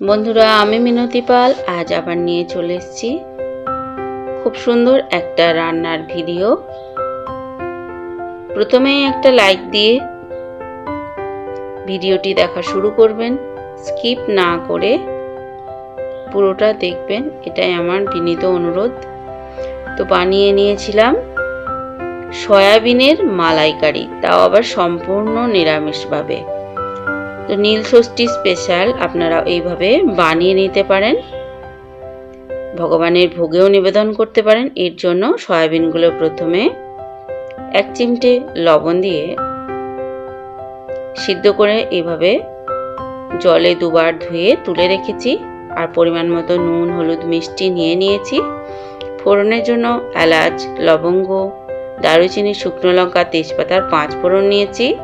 বন্ধুরা, আমি মিনতি পাল, আজ আবার নিয়ে চলে এসেছি খুব সুন্দর একটা রান্নার ভিডিও। প্রথমেই একটা লাইক দিয়ে ভিডিওটি দেখা শুরু করবেন। স্কিপ না করে পুরোটা দেখবেন, এটাই আমার বিনীত অনুরোধ। তো বানিয়ে নিয়েছিলাম সয়াবিনের মালাইকারি, তাও আবার সম্পূর্ণ নিরামিষভাবে। তো নীল ষষ্ঠী স্পেশাল আপনারা এইভাবে বানিয়ে নিতে পারেন। ভগবানের ভোগেও নিবেদন করতে পারেন। এর জন্য সয়াবিনগুলো প্রথমে এক চিমটে লবণ দিয়ে সিদ্ধ করে এইভাবে জলে দুবার ধুয়ে তুলে রেখেছি। আর পরিমাণ মতো নুন, হলুদ, মিষ্টি নিয়ে নিয়েছি। ফোড়নের জন্য এলাচ, লবঙ্গ, দারুচিনি, শুকনো লঙ্কা, তেজপাতার পাঁচ ফোড়ন নিয়েছি।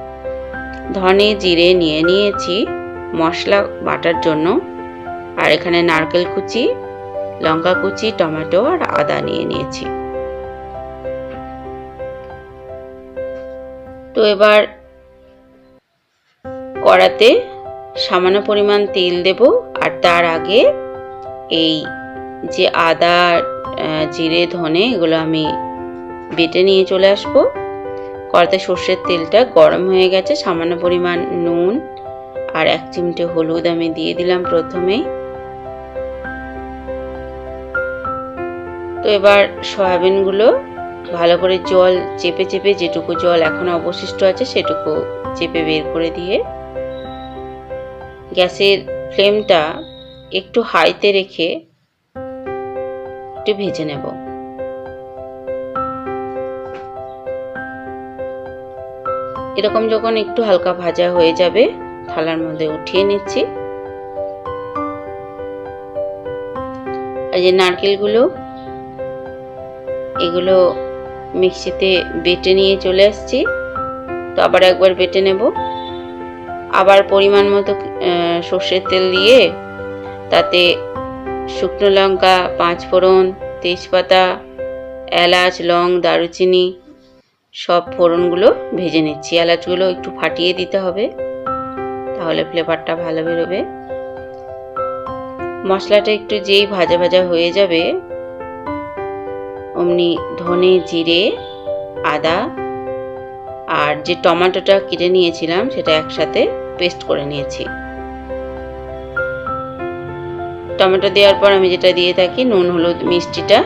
ধনে, জিরে নিয়ে নিয়েছি মশলা বাটার জন্য। আর এখানে নারকেল কুচি, লঙ্কা কুচি, টমেটো আর আদা নিয়ে নিয়েছি। তো এবার কড়াতে সামান্য পরিমাণ তেল দেব আর তার আগে এই যে আদা জিরে, ধনে এগুলো আমি বেটে নিয়ে চলে আসব। কড়াতে সর্ষের তেলটা গরম হয়ে গেছে, সামান্য পরিমাণ নুন আর এক চিমটে হলুদ আমি দিয়ে দিলাম প্রথমে তো এবার সয়াবিনগুলো ভালো করে জল, চেপে চেপে যেটুকু জল এখন অবশিষ্ট আছে সেটুকু চেপে বের করে দিয়ে গ্যাসের ফ্লেমটা একটু হাইতে রেখে একটু ভেজে নেব। এরকম যখন একটু হালকা ভাজা হয়ে যাবে, থালার মধ্যে উঠিয়ে নিচ্ছি। এই যে নারকেলগুলো, এগুলো মিক্সিতে বেটে নিয়ে চলে আসছি। তো আবার একবার বেটে নেব। আবার পরিমাণ মতো সর্ষের তেল দিয়ে তাতে শুকনো লঙ্কা পাঁচ ফোড়ন তেজপাতা, এলাচ, লং, দারুচিনি সব ফোড়নগুলো ভেজে নিচ্ছি। এলাচগুলো একটু ফাটিয়ে দিতে হবে, তাহলে ফ্লেভারটা ভালো বেরোবে। মশলাটা একটু যেই ভাজা ভাজা হয়ে যাবে, অমনি ধনে, জিরে, আদা আর যে টমেটোটা কেটে নিয়েছিলাম সেটা একসাথে পেস্ট করে নিয়েছি। টমেটো দেওয়ার পর আমি যেটা দিয়ে থাকি নুন, হলুদ, মিষ্টিটা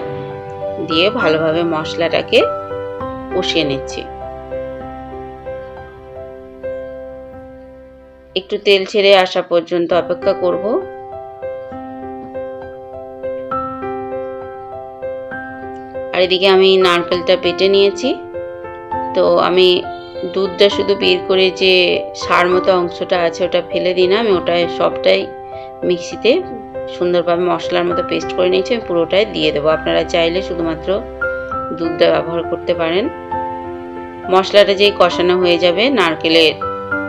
দিয়ে ভালোভাবে মশলাটাকে কষিয়ে নিচ্ছি। একটু তেল ছেড়ে আসা পর্যন্ত অপেক্ষা করব। আর এদিকে আমি নারকেলটা পেটে নিয়েছি। তো আমি দুধটা শুধু বের করে যে সার মতো অংশটা আছে ওটা ফেলে দিই না, আমি ওটাই সবটাই মিক্সিতে সুন্দরভাবে মশলার মতো পেস্ট করে নিয়েছি, আমি পুরোটাই দিয়ে দেবো। আপনারা চাইলে শুধুমাত্র দুধটা ব্যবহার করতে পারেন। মশলাটা যেই কষানো হয়ে যাবে, নারকেলের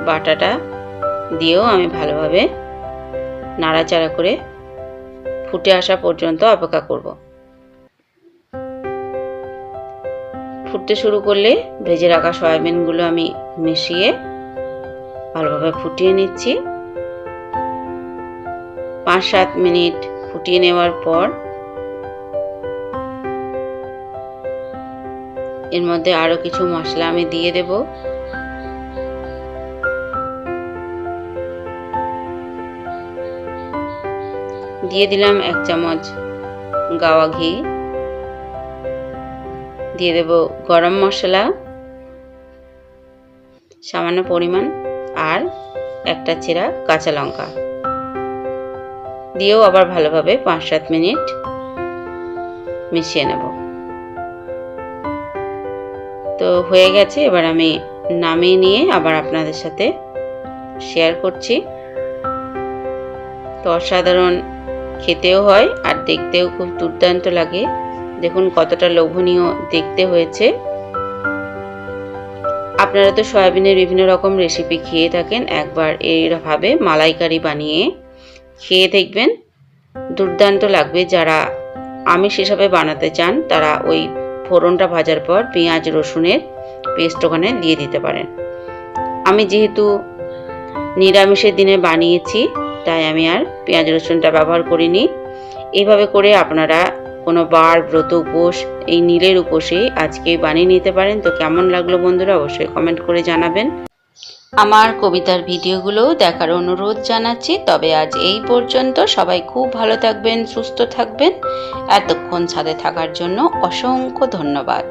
বাটাটা দিয়েও আমি ভালোভাবে নাড়াচাড়া করে ফুটে আসা পর্যন্ত অপেক্ষা করব। ফুটতে শুরু করলে ভেজে রাখা সয়াবিনগুলো আমি মিশিয়ে ভালোভাবে ফুটিয়ে নিচ্ছি। পাঁচ সাত মিনিট ফুটিয়ে নেওয়ার পর এর মধ্যে আরও কিছু মশলা আমি দিয়ে দেব। দিয়ে দিলাম এক চামচ গাওয়া ঘি। দিয়ে দেব গরম মশলা, সামান্য পরিমাণ, আর একটা চেরা কাঁচা লঙ্কা। দিয়েও আবার ভালোভাবে পাঁচ সাত মিনিট মিশিয়ে নেব। তো হয়ে গেছে, এবার আমি নামিয়ে নিয়ে আবার আপনাদের সাথে শেয়ার করছি। তো অসাধারণ খেতেও হয় আর দেখতেও খুব দুর্দান্ত লাগে। দেখুন কতটা লোভনীয় দেখতে হয়েছে। আপনারা তো সয়াবিনের বিভিন্ন রকম রেসিপি খেয়ে থাকেন, একবার এইভাবে মালাইকারি বানিয়ে খেয়ে দেখবেন। দুর্দান্ত লাগবে, যারা আমিষ হিসাবে বানাতে চান, তারা ওই ফোড়নটা ভাজার পর পেঁয়াজ, রসুনের পেস্ট ওখানে দিয়ে দিতে পারেন। আমি যেহেতু নিরামিষের দিনে বানিয়েছি, তাই আমি আর পেঁয়াজ, রসুনটা ব্যবহার করিনি। এইভাবে করে আপনারা কোনো বার, ব্রত উপোস, এই নীলের উপোসে আজকে বানিয়ে নিতে পারেন। তো কেমন লাগল বন্ধুরা, অবশ্যই কমেন্ট করে জানাবেন। আমার কবিতার ভিডিওগুলোও দেখার অনুরোধ জানাচ্ছি। তবে আজ এই পর্যন্ত সবাই খুব ভালো থাকবেন, সুস্থ থাকবেন। এতক্ষণ ছাদে থাকার জন্য অসংখ্য ধন্যবাদ।